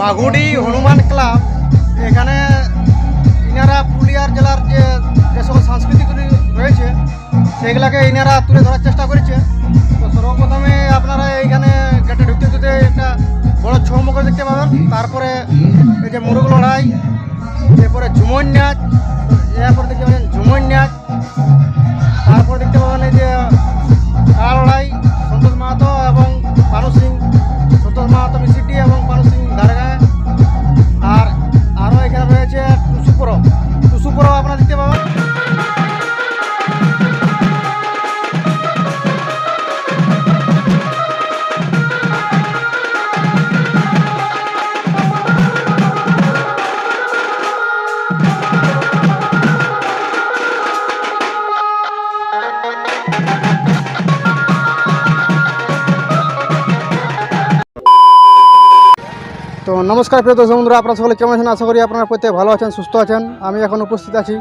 Baguri Hanuman club, এখানে ইনারা পুরুলিয়ার জেলার যে যে সকল সংস্কৃতিগুলি রয়েছে, সেগুলাকে ইনারা তুলে ধরার চেষ্টা করেছে। তো সর্বপ্রথমে আপনারা এইখানে গেটে ঢুকতে ঢুকতে একটা বড় ছৌ মুখর দেখতে পাবেন। তারপরে এই যে মুরগ লড়াই, এরপরে ঝুমন নাচ, এরপর দেখতে পাবেন ঝুমন নাচ তো নমস্কার প্রিয় দর্শক বন্ধুরা, আপনারা সকলে কেমন আছেন? আশা করি আপনারা প্রত্যেক ভালো আছেন, সুস্থ আছেন। আমি এখন উপস্থিত আছি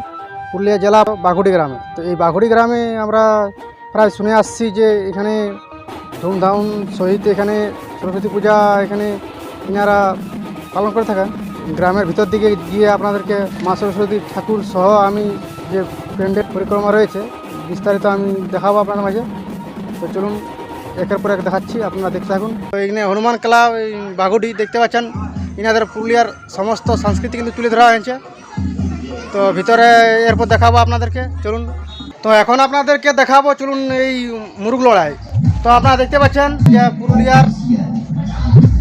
পুরুলিয়া জেলা বাঘুড়ি গ্রামে। তো এই বাঘুড়ি গ্রামে আমরা প্রায় শুনে আসছি যে এখানে ধুমধাম সহিত এখানে সরস্বতী পূজা এখানে ইনারা পালন করে থাকেন। গ্রামের ভিতর দিকে গিয়ে আপনাদেরকে মা সরস্বতী ঠাকুর সহ আমি যে প্যান্ডেল পরিক্রমা রয়েছে, বিস্তারিত আমি দেখাবো আপনাদের মাঝে। তো চলুন একের পর এক দেখাচ্ছি, আপনারা দেখতে থাকুন। তো এখানে হনুমান ক্লাব, এই বাগুটি দেখতে পাচ্ছেন। ইনাদের পুরুলিয়ার সমস্ত সংস্কৃতি কিন্তু তুলে ধরা হয়েছে। তো ভিতরে এরপর দেখাবো আপনাদেরকে, চলুন। তো এখন আপনাদেরকে দেখাবো, চলুন এই মুরগ লড়াই। তো আপনারা দেখতে পাচ্ছেন যে পুরুলিয়ার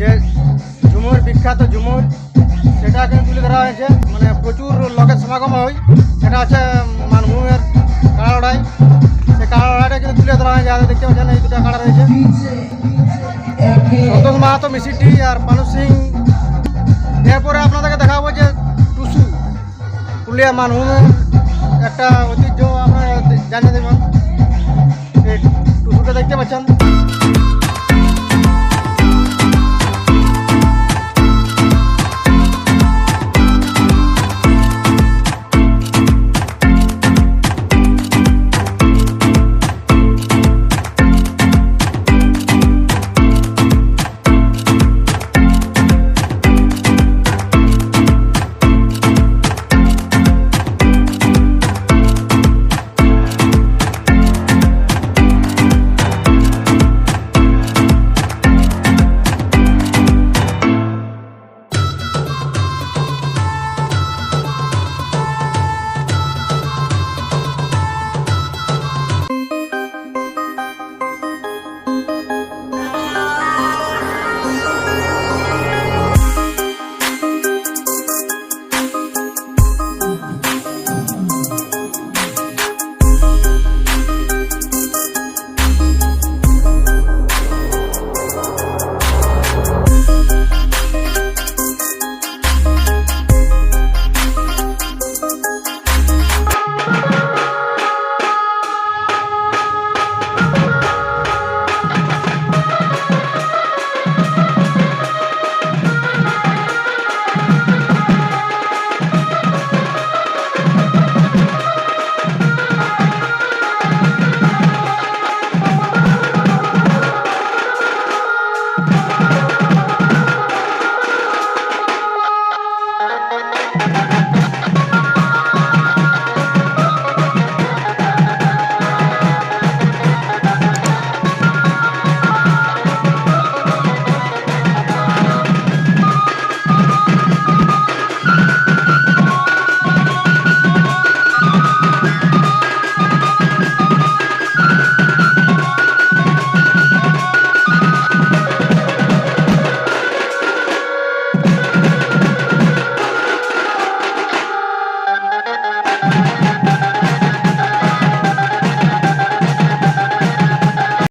যে ঝুমুর, বিখ্যাত ঝুমুর, সেটা কিন্তু তুলে ধরা হয়েছে। মানে প্রচুর লোকের সমাগম হয়। সেটা হচ্ছে মানভূমের কাড়া লড়াই। এই দুটো কাড়া রয়েছে। মাহাতো মিসিটি আর মানুষ সিং। এরপরে আপনাদেরকে দেখাবো যে টুসু, পুরুলিয়া মানভূমের একটা ঐতিহ্য আপনারা জানিয়ে দেবেন। টুসুটা দেখতে পাচ্ছেন।